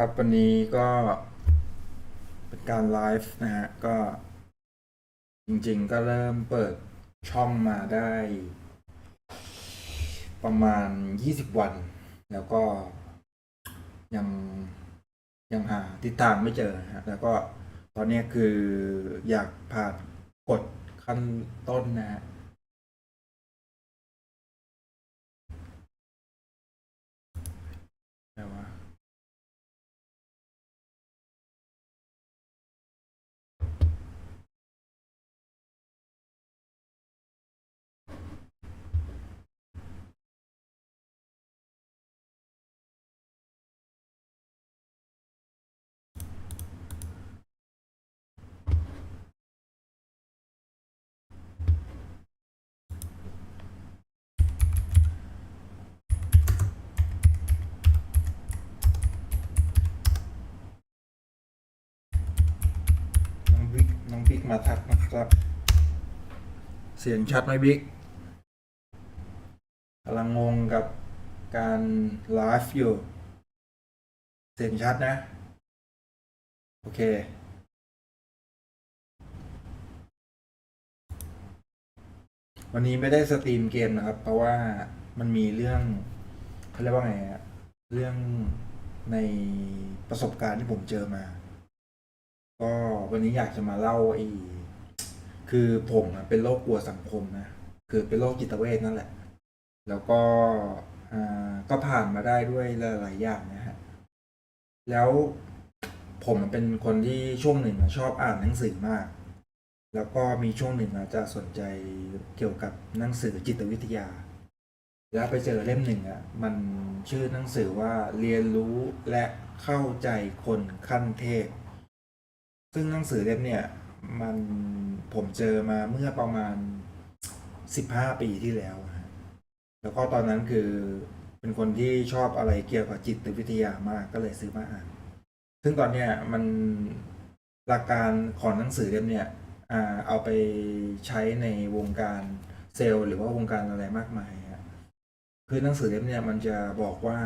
ครับวันนี้ก็เป็นการไลฟ์นะฮะก็ จริงๆก็เริ่มเปิดช่องมาได้ ประมาณ 20 วัน แล้วก็ยังยังหาทิศทางไม่เจอฮะแล้วก็ตอนนี้คืออยากผ่านกฎขั้นต้นนะฮะ แต่ว่า น้องบิ๊กน้องบิ๊ก มาทักนะครับ เสียงชัดไหมบิ๊กกำลังงงกับการไลฟ์อยู่ เสียงชัดนะ โอเค วันนี้ไม่ได้สตรีมเกมนะครับ เพราะว่ามันมีเรื่องเขาเรียกว่าไงเรื่องในประสบการณ์ที่ผมเจอมา ก็วันนี้อยากจะมาเล่าไอ้คือผมอะเป็นโรคกลัวสังคมนะคือเป็นโรคจิตเวทนั่นแหละ แล้วก็อ่าก็ผ่านมาได้ด้วยหลายๆอย่างนะฮะแล้วผมเป็นคนที่ช่วงหนึ่งอะชอบอ่านหนังสือมาก แล้วก็มีช่วงหนึ่งอาจจะสนใจเกี่ยวกับหนังสือจิตวิทยา แล้วไปเจอเล่มหนึ่งอะมันชื่อหนังสือว่าเรียนรู้และเข้าใจคนขั้นเทพ ซึ่งหนังสือเล่มเนี่ยมันผมเจอมาเมื่อประมาณสิบห้าปีที่แล้วฮะแล้วก็ตอนนั้นคือเป็นคนที่ชอบอะไรเกี่ยวกับจิตวิทยามากก็เลยซื้อมาอ่าน ซึ่งตอนเนี้ยมันหลักการของหนังสือเล่มเนี่ยเอาไปใช้ในวงการเซลล์หรือว่าวงการอะไรมากมายฮะคือหนังสือเล่มเนี่ยมันจะบอกว่า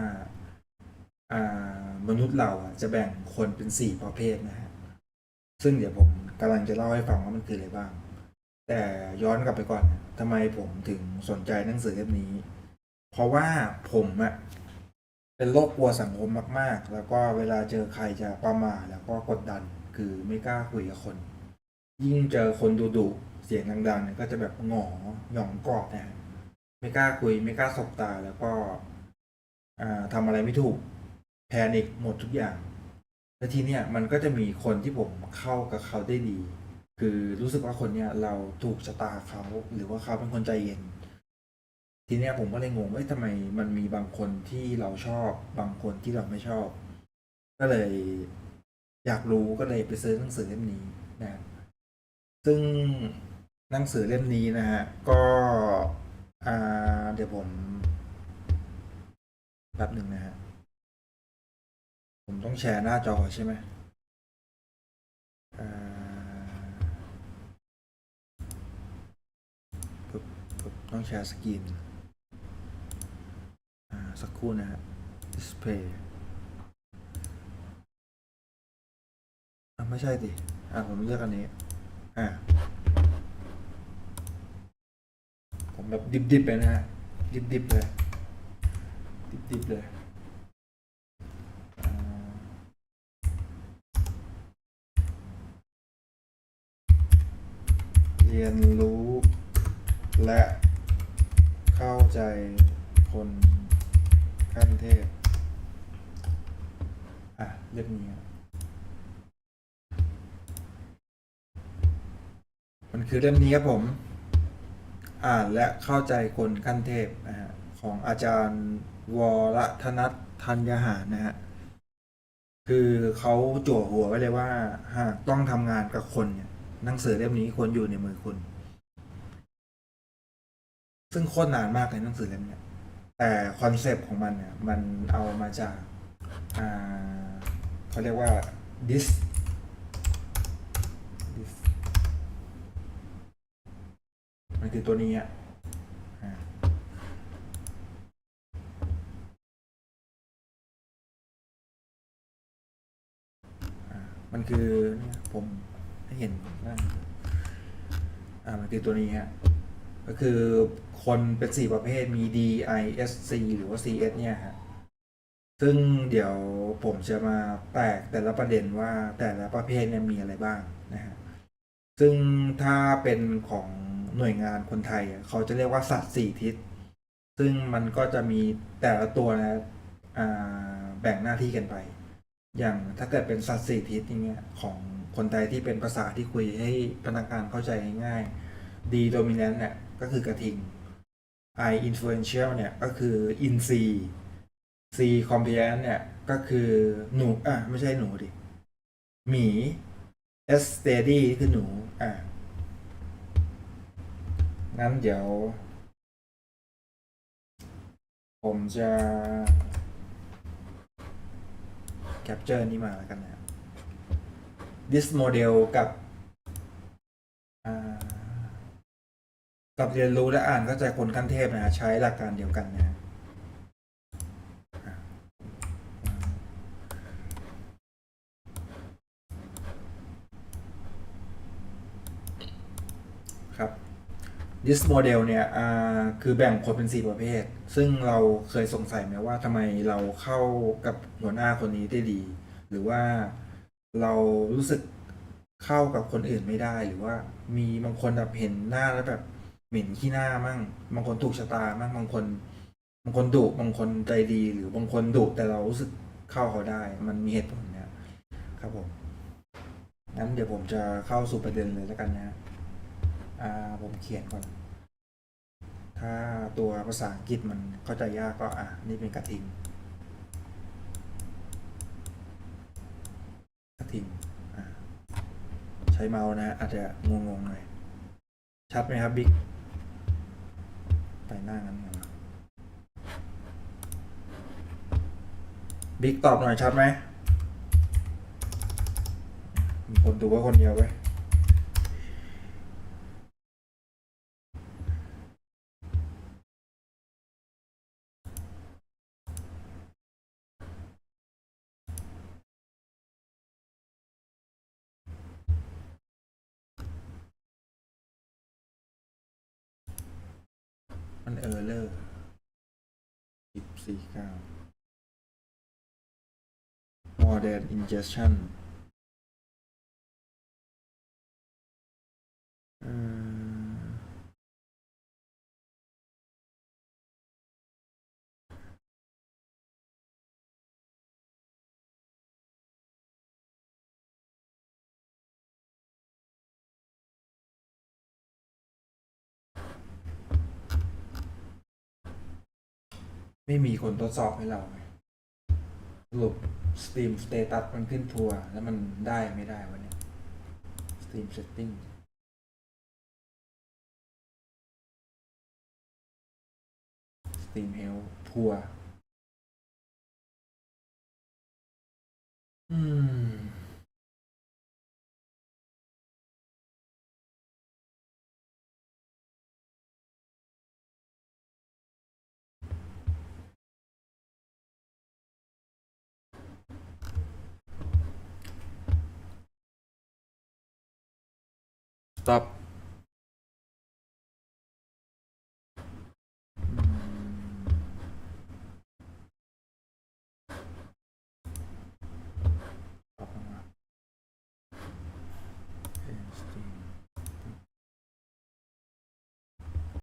มนุษย์เราจะแบ่งคนเป็นสี่ประเภทนะฮะ ซึ่งเดี๋ยวผมกำลังจะเล่าให้ฟังว่ามันคืออะไรบ้าง แต่ย้อนกลับไปก่อนทำไมผมถึงสนใจหนังสือเล่มนี้ เพราะว่าผมอะเป็นโรคกลัวสังคมมาก ๆ แล้วก็เวลาเจอใครจะประมาแล้วก็กดดัน คือไม่กล้าคุยกับคน ยิ่งเจอคนดุดุๆเสียงดังๆเนี่ยก็จะแบบหงอหยองกอดนะไม่กล้าคุย ไม่กล้าสบตาแล้วก็อ่าทำอะไรไม่ถูกแพนิคหมดทุกอย่าง แล้วทีเนี้ยมันก็จะมีคนที่ผมเข้ากับเขาได้ดี คือรู้สึกว่าคนเนี้ยเราถูกชะตาเขาหรือว่าเขาเป็นคนใจเย็น ทีเนี้ยผมก็เลยงงว่าทำไมมันมีบางคนที่เราชอบบางคนที่เราไม่ชอบ ก็เลยอยากรู้ก็เลยไปซื้อหนังสือเล่มนี้นะซึ่งหนังสือเล่มนี้นะฮะก็อ่าเดี๋ยวผมแป๊บหนึ่งนะฮะ ผมต้องแชร์หน้าจอใช่ไหมอ่าปึ๊บปึ๊บต้องแชร์สกรีนอ่าสักครู่นะฮะ display อะไม่ใช่ดิอ่าผมเลือกอันนี้ อ่า ผมแบบดิบๆเลยนะฮะ ดิบๆเลย ดิบๆเลย รียนรู้ และเข้าใจคนขั้นเทพ อะเล่มนี้มันคือเล่มนี้ครับผม อ่านและเข้าใจคนขั้นเทพนะฮะของอาจารย์วรธนัทธัญญหารนะฮะคือเขาจั่วหัวไว้เลยว่า หากต้องทำงานกับคนเนี่ย หนังสือเล่มนี้ควรอยู่ในมือคุณ ซึ่งโคตรนานมากเลยหนังสือเล่มเนี้ยแต่คอนเซปต์ของมันเนี่ย มันเอามาจากอ่าเขาเรียกว่า dis dis มันคือตัวนี้อะมันคือผม เห็นว่าอ่ามันคือตัวนี้ฮะก็คือคนเป็นสี่ประเภทมี D I S C หรือว่า C S เนี่ยฮะซึ่งเดี๋ยวผมจะมาแตกแต่ละประเด็นว่าแต่ละประเภทเนี่ยมีอะไรบ้างนะฮะซึ่งถ้าเป็นของหน่วยงานคนไทยอะเขาจะเรียกว่าสัตว์สี่ทิศ ซึ่งมันก็จะมีแต่ละตัวนะอ่าแบ่งหน้าที่กันไป อย่างถ้าเกิดเป็นสัตว์สี่ทิศอย่างเงี้ยของ คนไทยที่เป็นภาษาที่คุยให้พนักงานเข้าใจง่ายๆ D dominant เนี่ยก็คือกระทิง I influential เนี่ยก็คืออินซี C compliant เนี่ยก็คือหนูอะไม่ใช่หนูดิหมี S steady คือหนูอะงั้นเดี๋ยว ผมจะ capture นี้มาแล้วกันนะ this model กับอ่ากับเรียนรู้และอ่านเข้าใจคนขั้นเทพนะใช้หลักการเดียวกันนะครับ this model เนี่ยคือแบ่งคนเป็นสี่ประเภท ซึ่งเราเคยสงสัยไหมว่าทำไมเราเข้ากับหัวหน้าคนนี้ได้ดี หรือว่า เรารู้สึกเข้ากับคนอื่นไม่ได้หรือว่า มีบางคนแบบเห็นหน้าแล้วแบบเหม็นขี้หน้ามั่ง บางคนถูกชะตามั่งบางคน บางคนดุบางคนใจดี หรือบางคนดุแต่เรารู้สึกเข้าเขาได้ มันมีเหตุผลเนี่ยครับผมงั้นเดี๋ยวผมจะเข้าสู่ประเด็นเลยแล้วกันนะอ่าผมเขียนก่อน ถ้าตัวภาษาอังกฤษมันเข้าใจยากก็อะนี่เป็นกระทิง กระ ทิงใช้เมาส์นะ อาจจะงงๆหน่อย ชัดไหมครับบิ๊ก ไปหน้านั้นกันบิ๊กตอบหน่อยชัดไหมคนดูว่าคนเดียวไว้ มันเออร์เลอร์สิบสี่เก้า more than ingestion ไม่มีคนทดสอบให้เราไงสรุปสตรีมสเตตัสมันขึ้นทัวร์แล้วมันได้ไม่ได้วะเนี่ยสตรีมเซตติ้งสตรีมเฮลทัวร์อืม した。